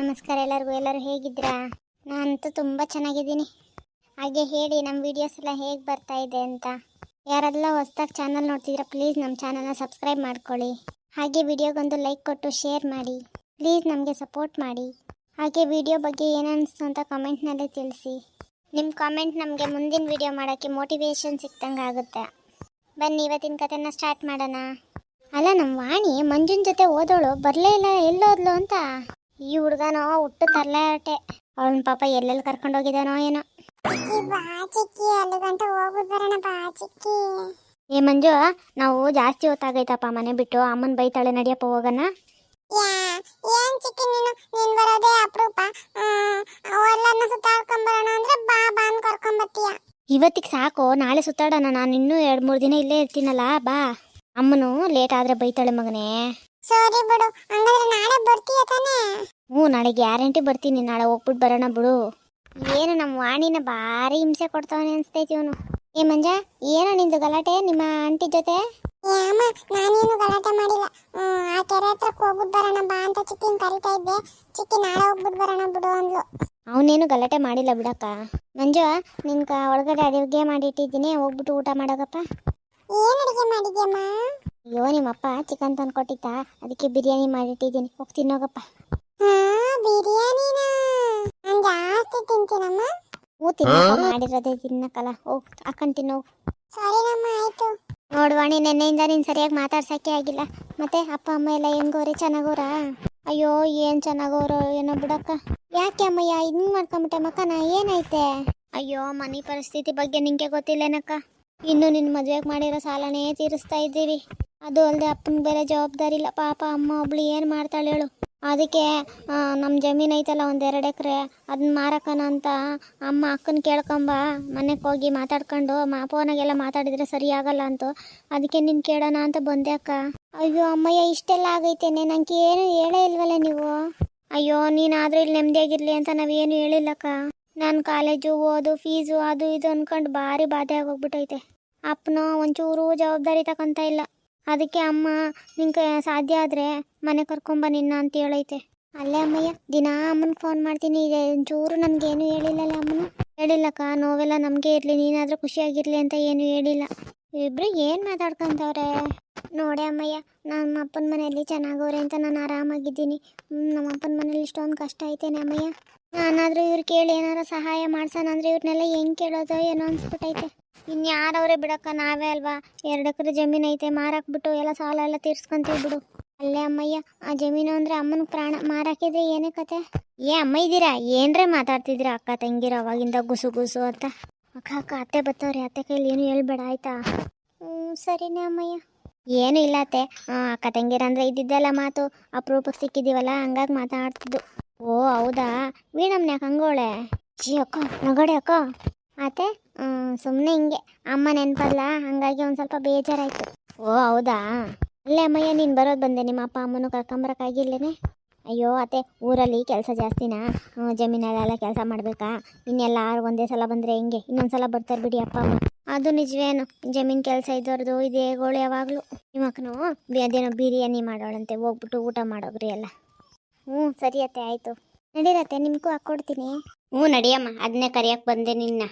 ನಮಸ್ಕಾರ ಎಲ್ಲರಿಗೂ, ಎಲ್ಲರೂ ಹೇಗಿದ್ದೀರಾ? ನಾನಂತೂ ತುಂಬ ಚೆನ್ನಾಗಿದ್ದೀನಿ. ಹಾಗೆ ಹೇಳಿ ನಮ್ಮ ವೀಡಿಯೋಸ್ ಎಲ್ಲ ಹೇಗೆ ಬರ್ತಾ ಇದೆ ಅಂತ. ಯಾರೆಲ್ಲ ಹೊಸ್ದಾಗಿ ಚಾನಲ್ ನೋಡ್ತಿದ್ರೆ ಪ್ಲೀಸ್ ನಮ್ಮ ಚಾನಲ್ನ ಸಬ್ಸ್ಕ್ರೈಬ್ ಮಾಡ್ಕೊಳ್ಳಿ. ಹಾಗೆ ವಿಡಿಯೋಗೊಂದು ಲೈಕ್ ಕೊಟ್ಟು ಶೇರ್ ಮಾಡಿ. ಪ್ಲೀಸ್ ನಮಗೆ ಸಪೋರ್ಟ್ ಮಾಡಿ. ಹಾಗೆ ವಿಡಿಯೋ ಬಗ್ಗೆ ಏನನ್ನಿಸ್ತು ಅಂತ ಕಾಮೆಂಟ್ನಲ್ಲೇ ತಿಳಿಸಿ. ನಿಮ್ಮ ಕಾಮೆಂಟ್ ನಮಗೆ ಮುಂದಿನ ವಿಡಿಯೋ ಮಾಡೋಕ್ಕೆ ಮೋಟಿವೇಶನ್ ಸಿಕ್ತಂಗೆ ಆಗುತ್ತೆ. ಬನ್ನಿ, ಇವತ್ತಿನ ಕಥೆನ ಸ್ಟಾರ್ಟ್ ಮಾಡೋಣ. ಅಲ್ಲ ನಮ್ಮ ವಾಣಿ ಮಂಜುನ ಜೊತೆ ಓದೋಳು ಬರಲೇ ಇಲ್ಲ ಎಲ್ಲೋದ್ಲು ಅಂತ. ಈ ಹುಡುಗನೋ ಹುಟ್ಟು ತರ್ಲಾಟೆ ಅವನ ಪಾಪ ಎಲ್ಲೆಲ್ಲಿ ಕರ್ಕೊಂಡು ಹೋಗಿದಾನೋ ಏನೋ. ಏ ಮಂಜು ನಾವು ಜಾಸ್ತಿ ಹೊತ್ತಾಗೈತಪ್ಪ ಮನೆ ಬಿಟ್ಟು. ಅಮ್ಮನ ಬೈತಾಳೆ ನಡಿಯಪ್ಪ ಹೋಗೋಣ ಏನ್ ಚಿಕ್ಕಿ ನೀನು? ನೀನ್ ಬರೋದೇ ಅಪರೂಪ. ಅವೆಲ್ಲನ್ನ ಸುತ್ತಾಡ್ಕೊಂಡ್ ಬರೋಣ ಅಂದ್ರೆ ಬಾ ಬಾ ಅಂತ ಕರ್ಕೊಂಡ್ ಬರ್ತೀಯ ಇವತ್ತಿಗೆ ಸಾಕು ನಾಳೆ ಸುತ್ತಾಡೋಣ. ನಾನು ಇನ್ನೂ ಎರಡು ಮೂರು ದಿನ ಇಲ್ಲೇ ಇರ್ತೀನಲ್ಲ ಬಾ. ಅಮ್ಮನು ಲೇಟ್ ಆದ್ರೆ ಬೈತಾಳೆ ಮಗನೇ. ಸರಿ ಬಿಡು ಹಂಗಾದ್ರೆ ನಾಳೆ ಬರ್ತೀಯ ತಾನೇ? ಹ್ಞೂ ನಾಳೆ ಗ್ಯಾರಂಟಿ ಬರ್ತೀನಿ ನಾಳೆ ಹೋಗ್ಬಿಟ್ಟು ಬರೋಣ ಬಿಡು. ಏನು ನಮ್ಮ ವಾಣಿನ ಭಾರಿ ಹಿಂಸೆ ಕೊಡ್ತಾವನೆ ಅನ್ಸ್ತೈತಿ ಇವನು ಏ ಮಂಜ ಏನೋ ನಿಂದು ಗಲಾಟೆ ನಿಮ್ಮ ಆಂಟಿ ಜೊತೆ? ಏಮ್ಮ ಅಮ್ಮ ನಾನೇನು ಗಲಾಟೆ ಮಾಡಿಲ್ಲ. ಹ್ಮ್, ಆ ಕೆರೆ ಹತ್ರಕ್ಕೆ ಹೋಗ್ಬಿಟ್ಟು ಬರೋಣ ಬಾ ಅಂತ ಚಿಕ್ಕಿನ ಕರಿತಾ ಇದ್ದೆ. ಚಿಕ್ಕಿ ನಾಳೆ ಹೋಗ್ಬಿಟ್ಟು ಬರೋಣ ಬಿಡು ಅಂದ್ಲು. ಅವನೇನು ಗಲಾಟೆ ಮಾಡಿಲ್ಲ ಬಿಡಕ್ಕ ಮಂಜು ನಿನ್ಕ ಒಳಗಡೆ ಅಡುಗೆ ಮಾಡಿಟ್ಟಿದ್ದೀನಿ ಹೋಗ್ಬಿಟ್ಟು ಊಟ ಮಾಡೋಗಪ್ಪ. ಏನ್ ಅಡಿಗೆ ಮಾಡಿದ್ಯಮ್ಮ? ಅಯ್ಯೋ ನಿಮ್ಮಪ್ಪ ಚಿಕನ್ ತಂದು ಕೊಟ್ಟಿತ್ತ ಅದಕ್ಕೆ ಬಿರಿಯಾನಿ ಮಾಡಿಟ್ಟಿದ್ದೀನಿ. ಹೋಗಿ ತಿನ್ನೋಗಪ್ಪ. ಹಾ ಬಿರಿಯಾನಿನ? ನಾನ್ ಜಾಸ್ತಿ ತಿಂತೀನಮ್ಮ. ಹ್ಞೂ ತಿನ್ನಪ್ಪ. ಮಾಡಿರೋದೇ ತಿನ್ನಕ್ಕಲ್ಲ. ಹೋಗ್ ಹಾಕೊಂಡು ತಿನ್ನೋಗು ಸರಿನಮ್ಮ ಆಯ್ತು. ನೋಡ್ವಾಣಿ ನೆನ್ನೆಯಿಂದ ನೀನು ಸರಿಯಾಗಿ ಮಾತಾಡ್ಸೋಕ್ಕೆ ಆಗಿಲ್ಲ. ಮತ್ತೆ ಅಪ್ಪ ಅಮ್ಮ ಎಲ್ಲ ಹೆಂಗೋರಿ ಚೆನ್ನಾಗೋರ ಅಯ್ಯೋ ಏನ್ ಚೆನ್ನಾಗೋರೋ ಏನೋ ಬಿಡಕ್ಕ. ಯಾಕೆ ಅಮ್ಮಯ್ಯ? ಹಿಂಗೆ ಮಾಡ್ಕೊಂಬಿಟ್ಟೆ ಮಕ್ಕನ ಏನೈತೆ ಅಯ್ಯೋ ಮನೆ ಪರಿಸ್ಥಿತಿ ಬಗ್ಗೆ ನಿಂಗೆ ಗೊತ್ತಿಲ್ಲೇನಕ್ಕ? ಇನ್ನು ನಿನ್ನ ಮದುವೆಗೆ ಮಾಡಿರೋ ಸಾಲನೇ ತೀರಿಸ್ತಾ ಇದ್ದೀವಿ. ಅದು ಅಲ್ಲದೆ ಅಪ್ಪನ ಬೇರೆ ಜವಾಬ್ದಾರಿ ಇಲ್ಲ. ಪಾಪ ಅಮ್ಮ ಒಬ್ಳು ಏನು ಮಾಡ್ತಾಳೆ ಹೇಳು. ಅದಕ್ಕೆ ನಮ್ಮ ಜಮೀನು ಐತಲ್ಲ ಒಂದು ಎರಡು ಎಕರೆ ಅದನ್ನ ಮಾರಕನ ಅಂತ ಅಮ್ಮ ಅಕ್ಕನ ಕೇಳ್ಕೊಂಬ, ಮನೆಗೆ ಹೋಗಿ ಮಾತಾಡ್ಕೊಂಡು, ಮಾ, ಫೋನಾಗೆಲ್ಲ ಮಾತಾಡಿದ್ರೆ ಸರಿ ಆಗಲ್ಲ ಅಂತ. ಅದಕ್ಕೆ ನಿನ್ನ ಕೇಳೋಣ ಅಂತ ಬಂದೆ ಅಕ್ಕ. ಅಯ್ಯೋ ಅಮ್ಮಯ್ಯ, ಇಷ್ಟೆಲ್ಲ ಆಗೈತೇನೆ. ನನಗೆ ಏನು ಹೇಳೇ ಇಲ್ವಲ್ಲ ನೀವು? ಅಯ್ಯೋ ನೀನಾದ್ರೂ ಇಲ್ಲಿ ನೆಮ್ಮದಿಯಾಗಿರಲಿ ಅಂತ ನಾವೇನು ಹೇಳಿಲ್ಲಕ್ಕ. ನಾನು ಕಾಲೇಜು ಓದು, ಫೀಸು ಅದು ಇದು ಅಂದ್ಕೊಂಡು ಭಾರಿ ಬಾಧೆ ಆಗೋಗ್ಬಿಟ್ಟೈತೆ ಅಪ್ಪನೋ, ಒಂಚೂರು ಜವಾಬ್ದಾರಿ ತಗೊಂತ ಇಲ್ಲ. ಅದಕ್ಕೆ ಅಮ್ಮ, ನಿಂಗೆ ಸಾಧ್ಯ ಆದರೆ ಮನೆ ಕರ್ಕೊಂಬ ನಿನ್ನ ಅಂತ ಹೇಳೈತೆ. ಅಲ್ಲೇ ಅಮ್ಮಯ್ಯ, ದಿನಾ ಅಮ್ಮನ ಫೋನ್ ಮಾಡ್ತೀನಿ. ಈಗ ಒಂಚೂರು ನನಗೇನು ಹೇಳಿಲ್ಲಲ್ಲ ಅಮ್ಮನ? ಹೇಳಿಲ್ಲಕ್ಕ, ನೋವೆಲ್ಲ ನಮಗೆ ಇರಲಿ, ನೀನಾದರೂ ಖುಷಿಯಾಗಿರಲಿ ಅಂತ ಏನು ಹೇಳಿಲ್ಲ. ಇಬ್ರು ಏನು ಮಾತಾಡ್ಕೊಂತವ್ರೆ? ನೋಡೆ ಅಮ್ಮಯ್ಯ, ನಮ್ಮ ಅಪ್ಪನ ಮನೆಯಲ್ಲಿ ಚೆನ್ನಾಗವ್ರೆ ಅಂತ ನಾನು ಆರಾಮಾಗಿದ್ದೀನಿ. ನಮ್ಮ ಅಪ್ಪನ ಮನೇಲಿ ಇಷ್ಟೊಂದು ಕಷ್ಟ ಐತೇನೆ ಅಮ್ಮಯ್ಯ? ನಾನಾದರೂ ಇವ್ರು ಕೇಳಿ ಏನಾರ ಸಹಾಯ ಮಾಡ್ಸೋಣ ಅಂದರೆ ಇವ್ರನ್ನೆಲ್ಲ ಹೆಂಗೆ ಕೇಳೋದೋ ಏನೋ ಅನ್ಸ್ಬಿಟ್ಟೈತೆ ಇನ್ಯಾರವ್ರೆ ಬಿಡಕ್ಕ? ನಾವೇ ಅಲ್ವಾ? ಎರಡು ಎಕರೆ ಜಮೀನು ಐತೆ, ಮಾರಾಕ್ಬಿಟ್ಟು ಎಲ್ಲ ಸಾಲ ಎಲ್ಲ ತೀರ್ಸ್ಕೊಂತೀವಿ ಬಿಡು. ಅಲ್ಲೇ ಅಮ್ಮಯ್ಯ, ಆ ಜಮೀನು ಅಂದ್ರೆ ಅಮ್ಮನ ಪ್ರಾಣ. ಮಾರಾಕಿದ್ರೆ ಏನೇ ಕತೆ? ಏ ಅಮ್ಮ ಇದ್ದೀರಾ ಏನ್ರೆ ಮಾತಾಡ್ತಿದ್ದೀರಾ ಅಕ್ಕ ತಂಗಿರ ಅವಾಗಿಂದ ಗುಸು ಗುಸು ಅಂತ? ಅಕ್ಕ ಅಕ್ಕ, ಅತ್ತೆ ಬತ್ತವ್ರಿ, ಅತ್ತೆ ಕೈಲಿ ಏನು ಹೇಳ್ಬೇಡ, ಆಯ್ತಾ? ಹ್ಞೂ ಸರಿನೇ ಅಮ್ಮಯ್ಯ. ಏನು ಇಲ್ಲ ಅತ್ತೆ. ಅಕ್ಕ ತಂಗಿರ ಅಂದ್ರೆ ಇದ್ದಿದ್ದೆಲ್ಲ ಮಾತು. ಅಪರೂಪಕ್ಕೆ ಸಿಕ್ಕಿದ್ದೀವಲ್ಲ, ಹಂಗಾಗಿ ಮಾತಾಡ್ತಿದ್ದು. ಓ, ಹೌದಾ? ವೀಣಮ್ಮನ ಯಾಕೆ ಹಂಗೋಳೆ? ಜಿ ಅಕ್ಕ, ನಗಡೆ, ಅಕ್ಕ. ಅತ್ತೆ? ಸುಮ್ಮನೆ ಹಿಂಗೆ. ಅಮ್ಮ ನೆನಪಲ್ಲ ಹಂಗಾಗಿ ಒಂದು ಸ್ವಲ್ಪ ಬೇಜಾರಾಯ್ತು. ಓ, ಹೌದಾ? ಅಲ್ಲೇ ಅಮ್ಮಯ್ಯ, ನೀನು ಬರೋದು ಬಂದೆ. ನಿಮ್ಮ ಅಪ್ಪ ಅಮ್ಮನೂ ಕರ್ಕೊಂಬರಕ್ಕಾಗಿಲ್ಲೇನೆ ಅಯ್ಯೋ, ಅತ್ತೆ, ಊರಲ್ಲಿ ಕೆಲಸ ಜಾಸ್ತಿನಾ? ಜಮೀನಲ್ಲೆಲ್ಲ ಕೆಲಸ ಮಾಡಬೇಕಾ? ಇನ್ನೆಲ್ಲಾರು ಒಂದೇ ಸಲ ಬಂದರೆ ಹೆಂಗೆ? ಇನ್ನೊಂದು ಸಲ ಬರ್ತಾರೆ ಬಿಡಿ ಅಪ್ಪ ಅಮ್ಮ. ಅದು ನಿಜವೇನು? ಜಮೀನು ಕೆಲಸ ಇದ್ದವ್ರದ್ದು ಇದೇ ಗೋಳು ಯಾವಾಗಲೂ. ನಿಮ್ಮಕ್ಕನು ಅದೇನೋ ಬಿರಿಯಾನಿ ಮಾಡೋಳಂತೆ, ಹೋಗ್ಬಿಟ್ಟು ಊಟ ಮಾಡೋಗ್ರಿ ಎಲ್ಲ. ಹ್ಞೂ ಸರಿ ಅತ್ತೆ, ಆಯಿತು. ನಡೀರತ್ತೆ, ನಿಮಗೂ ಹಾಕ್ಕೊಡ್ತೀನಿ ಹ್ಞೂ ನಡಿಯಮ್ಮ ಅದನ್ನೇ ಕರಿಯಕ್ಕೆ ಬಂದೆ ನಿನ್ನ.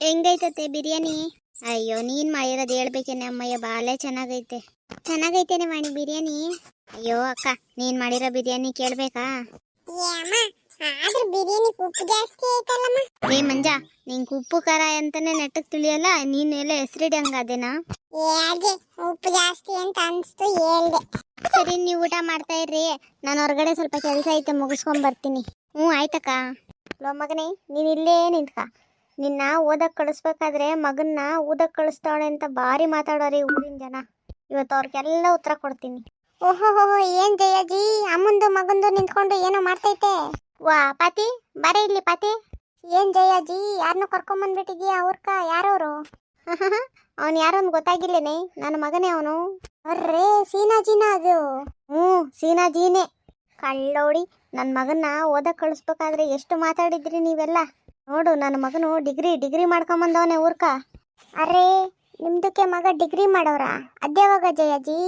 ಹೆಂಗೈತತ್ತೆ ಬಿರಿಯಾನಿ? ಅಯ್ಯೋ ನೀನು ಮಾಡಿರೋದು ಹೇಳ್ಬೇಕೇನೆ ಅಮ್ಮಯ್ಯ ಬಾಳೆ ಚೆನ್ನಾಗೈತೆ. ಚೆನ್ನಾಗೈತೇನೆ ಮಾಡಿ ಬಿರಿಯಾನಿ. ಅಯ್ಯೋ ಅಕ್ಕ ನೀನು ಮಾಡಿರೋ ಬಿರಿಯಾನಿ ಕೇಳಬೇಕಾ? ಆದ್ರೂ ಬಿರಿಯಾನಿ ಉಪ್ಪು ಜಾಸ್ತಿ ಐತಲ್ಲಮ್ಮ. ಏ ಮಂಜ ನಿಂಗೆ ಉಪ್ಪು ಖಾರ ಅಂತಾನೆ ನೆಟ್ಟಕ್ ತಿಳಿಯಲ್ಲ ನೀನ್ ಎಲ್ಲ ಹೆಸರಿಡಿ ಹಂಗಾದೇನಾ? ಏ ಅಜ್ಜಿ ಉಪ್ಪು ಜಾಸ್ತಿ ಅಂತ ಅನ್ಸ್ತು ಹೇಳ್ದೆ. ಸರಿ ನೀವು ಊಟ ಮಾಡ್ತಾ ಇರ್ರಿ. ನಾನು ಹೊರಗಡೆ ಸ್ವಲ್ಪ ಕೆಲಸ ಐತೆ ಮುಗಿಸ್ಕೊಂಡ್ ಬರ್ತೀನಿ. ಹ್ಞೂ ಆಯ್ತಕ್ಕ. ಲೋ ಮಗನೇ ನೀನು ಇಲ್ಲೇ ನಿಂತ್ಕ. ನಿನ್ನ ಓದಕ್ಕೆ ಕಳಿಸ್ಬೇಕಾದ್ರೆ ಮಗನ್ನ ಓದಕ್ಕೆ ಕಳಿಸ್ತಾಳೆ ಅಂತ ಭಾರಿ ಮಾತಾಡೋರಿ ಊರಿನ ಜನ. ಇವತ್ತು ಅವ್ರಿಗೆಲ್ಲ ಉತ್ತರ ಕೊಡ್ತೀನಿ. ಓಹೋ ಏನ್ ಜಯಾಜಿ? ಅಮ್ಮಂದು ಮಗಂದು ನಿಂತ್ಕೊಂಡು ಏನೋ ಮಾಡ್ತೈತೆ? ವಾ ಪಾತಿ ಬರ ಇಲ್ಲಿ ಪಾತಿ. ಏನ್ ಜಯಾಜಿ ಯಾರನ್ನೂ ಕರ್ಕೊಂಬಂದ್ಬಿಟ್ಟಿದ್ಯಾ ಅವ್ರಕ ಯಾರವ್ರು? ಅವನು ಯಾರೋ ಒಂದು ಗೊತ್ತಾಗಿಲ್ಲೇನೆ ನನ್ನ ಮಗನೇ ಅವನು. ಅರ್ರೇ ಸೀನಾಜಿನ ಅದು? ಹ್ಞೂ ಸೀನಾಜಿನೇ. ಕಳ್ಳೋಡಿ ನನ್ನ ಮಗನ್ನ ಓದಕ್ಕೆ ಕಳಿಸ್ಬೇಕಾದ್ರೆ ಎಷ್ಟು ಮಾತಾಡಿದ್ರಿ ನೀವೆಲ್ಲ? ನೋಡು ನನ್ನ ಮಗನು ಡಿಗ್ರಿ ಡಿಗ್ರಿ ಮಾಡ್ಕೊಂಬಂದವನೇ ಊರ್ಕ. ಅರೆ ನಿಮ್ದಕ್ಕೆ ಮಗ ಡಿಗ್ರಿ ಮಾಡೋರ? ಅದ್ಯಾವಾಗ ಜಯಜಿ?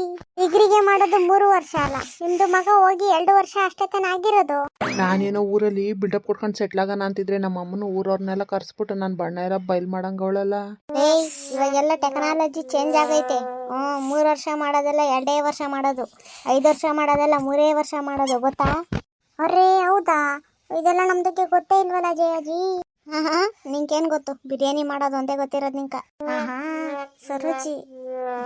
ಡಿಗ್ರಿಗೆ ಮಾಡೋದು ಮೂರು ವರ್ಷ ಅಲ್ಲ. ನಿಮ್ದು ಮಗ ಹೋಗಿ ಎರಡು ವರ್ಷ ಅಷ್ಟೇ ತಾನೇ ಆಗಿರೋದು. ನಾನೇನೋ ಊರಲ್ಲಿ ಬಿಲ್ಡಪ್ ಕೊಡ್ಕೊಂಡು ಸೆಟ್ಲ್ ಆಗೋಣ ಅಂತಿದ್ರೆ ನಮ್ಮ ಅಮ್ಮನ ಊರವ್ರನ್ನೆಲ್ಲ ಕರ್ಸ್ಬಿಟ್ಟು ನಾನು ಬಣ್ಣ ಎಲ್ಲ ಬಯಲ್ ಮಾಡಂಗವಳಲ್ಲ ಏಯ್ ಇವಾಗೆಲ್ಲ ಟೆಕ್ನಾಲಜಿ ಚೇಂಜ್ ಆಗೈತೆ. ಹ್ಮ್ ಮೂರು ವರ್ಷ ಮಾಡೋದೆಲ್ಲ ಎರಡೇ ವರ್ಷ ಮಾಡೋದು. ಐದು ವರ್ಷ ಮಾಡೋದೆಲ್ಲ ಮೂರೇ ವರ್ಷ ಮಾಡೋದು ಗೊತ್ತಾ? ಅರೇ ಹೌದಾ? ಇದೆಲ್ಲ ನಮ್ದಕ್ಕೆ ಗೊತ್ತೇ ಇಲ್ವಲ್ಲ ಜಯಾಜಿ? ಹಾ ಹಾ ನಿಂಗೇನು ಗೊತ್ತು? ಬಿರಿಯಾನಿ ಮಾಡೋದು ಒಂದೇ ಗೊತ್ತಿರೋದು ನಿಂಕ. ಆಹಾ ಸರೋಜಿ.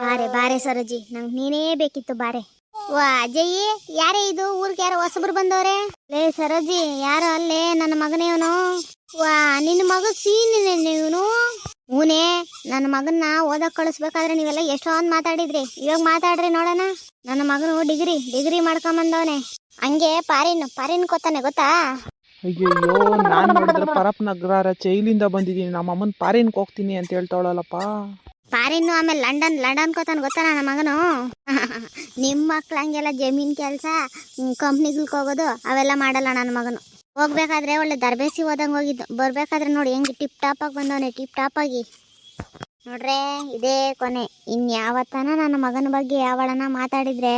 ಬಾರೆ ಬಾರೆ ಸರೋಜಿ. ನಂಗೆ ನೀನೇ ಬೇಕಿತ್ತು ಬಾರೆ. ವಾ ಅಜಯ್ ಯಾರೇ ಇದು? ಊರಿಗೆ ಯಾರೋ ಹೊಸಬ್ರು ಬಂದವ್ರೆ? ಲೇ ಸರೋಜಿ ಯಾರೋ ಅಲ್ಲೇ? ನನ್ನ ಮಗನೇ ಇವನು. ವಾ ನಿನ್ನ ಮಗ ಸೀನಿನೇ ಇವನು ಹೂನೇ ನನ್ನ ಮಗನ್ನ ಓದಕ್ ಕಳಿಸ್ಬೇಕಾದ್ರೆ ನೀವೆಲ್ಲ ಎಷ್ಟೊಂದು ಮಾತಾಡಿದ್ರಿ. ಇವಾಗ ಮಾತಾಡ್ರಿ ನೋಡೋಣ. ನನ್ನ ಮಗನು ಡಿಗ್ರಿ ಡಿಗ್ರಿ ಮಾಡ್ಕೊಂಬಂದವನೆ. ಹಂಗೆ ಪಾರಿನ್ ಪಾರಿನ್ ಕೊತ್ತಾನೆ ಗೊತ್ತಾ? ಅಯ್ಯಯ್ಯೋ ನಾನು ನೋಡಿದ್ರೆ ಪರಪ್ ನಗರ ಜೈಲಿಂದ ಬಂದಿದ್ದೀನಿ, ನಮ್ಮ ಅಮ್ಮನ ಪಾರಿನ್ಗೆ ಹೋಗ್ತೀನಿ ಅಂತ ಹೇಳ್ತಾವಳಲ್ಲಪ್ಪ. ಪಾರಿನ್ ಆಮೇಲೆ ಲಂಡನ್ ಲಂಡನ್ ಕೋತಾನ ಗೊತ್ತಾ ನನ್ನ ಮಗನು? ನಿಮ್ಮ ಮಕ್ಳು ಹಂಗೆಲ್ಲ ಜಮೀನ್ ಕೆಲಸ ಕಂಪ್ನಿಗಳ್ಗೆ ಹೋಗೋದು, ಅವೆಲ್ಲ ಮಾಡಲ್ಲ ನನ್ನ ಮಗನು. ಹೋಗ್ಬೇಕಾದ್ರೆ ಒಳ್ಳೆ ದರ್ಬೇಸಿ ಹೋದಂಗೆ ಹೋಗಿದ್ದು. ಬರ್ಬೇಕಾದ್ರೆ ನೋಡಿ, ಹೆಂಗೆ ಟಿಪ್ ಟಾಪ್ ಆಗಿ ಬಂದವನೆ, ಟಿಪ್ ಟಾಪ್ ಆಗಿ. ನೋಡ್ರೆ, ಇದೇ ಕೊನೆ. ಇನ್ಯಾವತ್ತನ ನನ್ನ ಮಗನ ಬಗ್ಗೆ ಯಾವಳನ ಮಾತಾಡಿದ್ರೆ,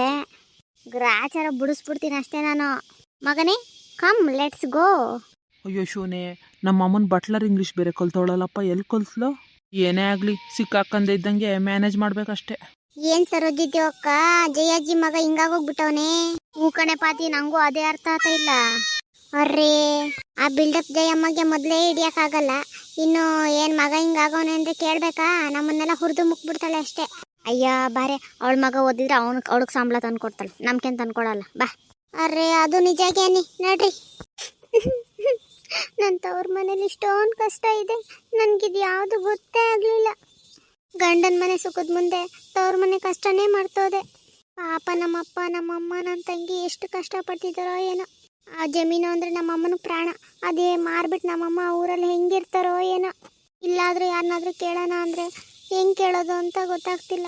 ಗ್ರಾಚಾರ ಬಿಡಿಸ್ಬಿಡ್ತೀನಿ ಅಷ್ಟೇ ನಾನು. ಮಗನೇ ಕಮ್ ಲೆಟ್ಸ್ ಗೋ ಅಯ್ಯೋ ಶೂನೆ ನಮ್ಮ ಅಮ್ಮನ ಬಟ್ಲರ್ ಇಂಗ್ಲಿಷ್ ಬೇರೆ ಕಲ್ತವಳಲ್ಲಪ್ಪ ಎಲ್ಲಿ ಕಲ್ತ್ಲು? ಏನೇ ಆಗಲಿ ಸಿಕ್ಕಾಕಂದೆ ಇದ್ದಂಗೆ ಮ್ಯಾನೇಜ್ ಮಾಡ್ಬೇಕಷ್ಟೇ. ಏನ್ ಸರೋಜಿದ್ಯೋ ಅಕ್ಕ ಜಯಾಜಿ ಮಗ ಹಿಂಗಾಗೋಗ್ಬಿಟ್ಟವನೆ. ಹೂ ಕಣೆ ಪಾತಿ ನಂಗೂ ಅದೇ ಅರ್ಥ ಆಗ್ತಾ ಇಲ್ಲ. ಅರ್ರೇ ಆ ಬಿಲ್ಡಪ್ ಜಯಮ್ಮಗೆ ಮೊದಲೇ ಹಿಡಿಯಕ್ಕಾಗಲ್ಲ. ಇನ್ನು ಏನ್ ಮಗ ಹಿಂಗಾಗವನೆ ಅಂದ್ರೆ ಕೇಳ್ಬೇಕಾ? ನಮ್ಮನ್ನೆಲ್ಲ ಹುರಿದು ಮುಕ್ಬಿಡ್ತಾಳೆ ಅಷ್ಟೇ. ಅಯ್ಯ ಬಾರೆ ಅವಳ ಮಗ ಓದಿದ್ರೆ ಅವನ ಅವಳಿಗೆ ಸಂಬಳ ತಂದು ಕೊಡ್ತಾಳೆ ನಮ್ಗೇನ್ ತಂದ್ಕೊಡಲ್ಲ. ಬಾ. ಅರ್ರೇ ಅದು ನಿಜಾಗೇನಿ ನಡ್ರಿ. ನನ್ನ ತವ್ರ ಮನೇಲಿ ಇಷ್ಟೊಂದು ಕಷ್ಟ ಇದೆ. ನನಗಿದು ಯಾವುದು ಗೊತ್ತೇ ಆಗಲಿಲ್ಲ. ಗಂಡನ ಮನೆ ಸುಖದ ಮುಂದೆ ತವ್ರ ಮನೆ ಕಷ್ಟನೇ ಮಾಡ್ತೋದೆ. ಪಾಪ ನಮ್ಮಪ್ಪ, ನಮ್ಮಮ್ಮ ನನ್ನ ತಂಗಿ ಎಷ್ಟು ಕಷ್ಟಪಡ್ತಿದ್ದಾರೋ ಏನೋ. ಆ ಜಮೀನು ಅಂದ್ರೆ ನಮ್ಮಮ್ಮನ ಪ್ರಾಣ. ಅದೇ ಮಾರ್ಬಿಟ್ಟು ನಮ್ಮಮ್ಮ ಊರಲ್ಲಿ ಹೆಂಗಿರ್ತಾರೋ ಏನೋ. ಇಲ್ಲಾದ್ರೂ ಯಾರನ್ನಾದ್ರೂ ಕೇಳೋಣ ಅಂದ್ರೆ ಹೆಂಗೆ ಕೇಳೋದು ಅಂತ ಗೊತ್ತಾಗ್ತಿಲ್ಲ.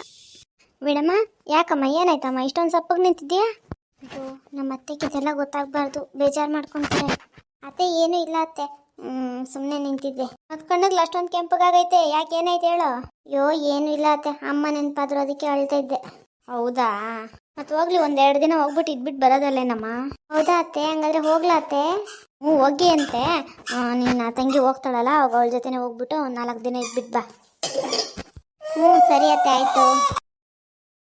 ಬಿಡಮ್ಮ ಯಾಕಮ್ಮ, ಏನಾಯ್ತಮ್ಮ? ಇಷ್ಟೊಂದು ಸಪ್ಪಗೆ ನಿಂತಿದ್ಯಾ ಇದು ನಮ್ಮ ಅತ್ತೆಗೆ ಇದೆಲ್ಲ ಗೊತ್ತಾಗಬಾರ್ದು. ಬೇಜಾರು ಮಾಡ್ಕೊಂತಾರೆ. ಅತ್ತೆ ಏನೂ ಇಲ್ಲ ಅತ್ತೆ. ಸುಮ್ಮನೆ ನಿಂತಿದ್ದೆ ಮತ್ ಕಣ್ಣಲ್ಲಿ ಅಷ್ಟೊಂದು ಕೆಂಪಗಾಗೈತೆ. ಯಾಕೆ ಏನಾಯ್ತು ಹೇಳು? ಅಯ್ಯೋ, ಏನು ಇಲ್ಲ ಅತ್ತೆ. ಅಮ್ಮ ನೆನಪಾದ್ರು ಅದಕ್ಕೆ ಅಳ್ತಾ ಇದ್ದೆ. ಹೌದಾ? ಮತ್ ಹೋಗ್ಲಿ ಒಂದೆರಡು ದಿನ ಹೋಗ್ಬಿಟ್ಟು ಇದ್ಬಿಟ್ಟು ಬರೋದಲ್ಲೇನಮ್ಮ ಹೌದಾ ಅತ್ತೆ? ಹಂಗಾದ್ರೆ ಹೋಗ್ಲಾ ಅತ್ತೆ? ಹ್ಞೂ, ಹೋಗಿ ಅಂತೆ. ನಿನ್ನ ತಂಗಿ ಹೋಗ್ತಾಳಲ್ಲ, ಅವಾಗ ಅವಳ ಜೊತೆನೆ ಹೋಗ್ಬಿಟ್ಟು ಒಂದು ನಾಲ್ಕು ದಿನ ಇದ್ಬಿಟ್ಟು ಬಾ. ಹ್ಞೂ, ಸರಿ ಅತ್ತೆ, ಆಯ್ತು.